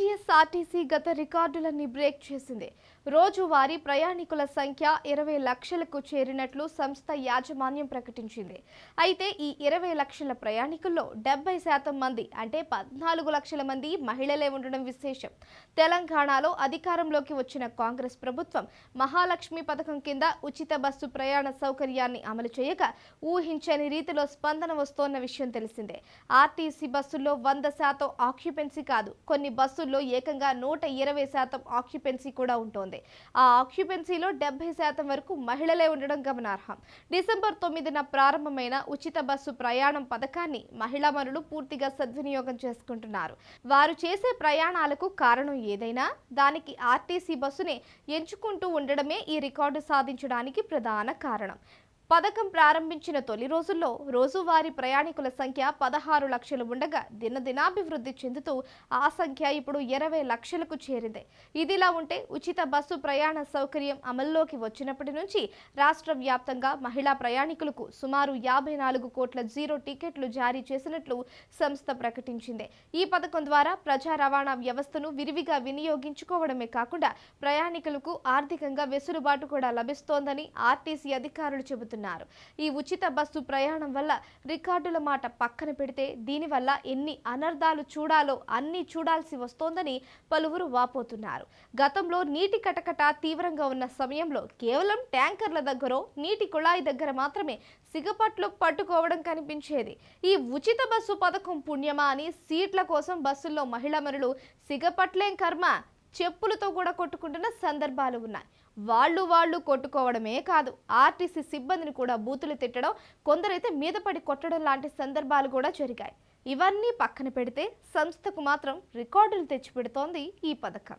RTC గత రికార్డులన్నీ break చేసింది. రోజువారీ ప్రయాణికుల సంఖ్య ఇరవై లక్షలకు చేరినట్లు సంస్థ యాజమాన్యం ప్రకటించింది. అయితే ఈ ఇరవై లక్షల ప్రయాణికుల్లో డెబ్బై శాతం మంది అంటే పద్నాలుగు లక్షల మంది మహిళలే ఉండడం విశేషం. తెలంగాణలో అధికారంలోకి వచ్చిన కాంగ్రెస్ ప్రభుత్వం మహాలక్ష్మి పథకం కింద ఉచిత బస్సు ప్రయాణ సౌకర్యాన్ని అమలు చేయగా ఊహించని రీతిలో స్పందన వస్తోన్న విషయం తెలిసిందే. ఆర్టీసీ బస్సుల్లో వంద శాతం ఆక్యుపెన్సీ కాదు కొన్ని రోజుల్లో ఏకంగా నూట ఇరవై శాతం ఆక్యుపెన్సీ కూడా ఉంటోంది. ఆ ఆక్యుపెన్సీలో డెబ్బై శాతం వరకు మహిళలే ఉండడం గమనార్హం. డిసెంబర్ తొమ్మిదిన ప్రారంభమైన ఉచిత బస్సు ప్రయాణం పథకాన్ని మహిళా మనులు పూర్తిగా సద్వినియోగం చేసుకుంటున్నారు. వారు చేసే ప్రయాణాలకు కారణం ఏదైనా దానికి ఆర్టీసీ బస్సునే ఎంచుకుంటూ ఉండడమే ఈ రికార్డు సాధించడానికి ప్రధాన కారణం. పథకం ప్రారంభించిన తొలి రోజుల్లో రోజువారీ ప్రయాణికుల సంఖ్య పదహారు లక్షలు ఉండగా దినదినాభివృద్ధి చెందుతూ ఆ సంఖ్య ఇప్పుడు ఇరవై లక్షలకు చేరింది. ఇదిలా ఉంటే ఉచిత బస్సు ప్రయాణ సౌకర్యం అమల్లోకి వచ్చినప్పటి నుంచి రాష్ట్ర వ్యాప్తంగా మహిళా ప్రయాణికులకు సుమారు యాభై నాలుగు కోట్ల జీరో టికెట్లు జారీ చేసినట్లు సంస్థ ప్రకటించింది. ఈ పథకం ద్వారా ప్రజా రవాణా వ్యవస్థను విరివిగా వినియోగించుకోవడమే కాకుండా ప్రయాణికులకు ఆర్థికంగా వెసులుబాటు కూడా లభిస్తోందని ఆర్టీసీ అధికారులు చెబుతున్నారు. ఈ ఉచిత బస్సు ప్రయాణం వల్ల రికార్డుల మాట పక్కన పెడితే దీనివల్ల ఎన్ని అనర్థాలు చూడాలో అన్ని చూడాల్సి వస్తోందని పలువురు వాపోతున్నారు. గతంలో నీటి కటకట తీవ్రంగా ఉన్న సమయంలో కేవలం ట్యాంకర్ల దగ్గర నీటి కుళాయి దగ్గర మాత్రమే సిగపట్లు పట్టుకోవడం కనిపించేది. ఈ ఉచిత బస్సు పథకం పుణ్యమా అని సీట్ల కోసం బస్సుల్లో మహిళా మనులు సిగపట్లేం కర్మ? చెప్పులతో కూడా కొట్టుకుంటున్న సందర్భాలు ఉన్నాయి. వాళ్ళు వాళ్ళు కొట్టుకోవడమే కాదు ఆర్టీసీ సిబ్బందిని కూడా బూతులు తిట్టడం కొందరైతే మీద పడి కొట్టడం లాంటి సందర్భాలు కూడా జరిగాయి. ఇవన్నీ పక్కన పెడితే సంస్థకు మాత్రం రికార్డులు తెచ్చిపెడుతోంది ఈ పథకం.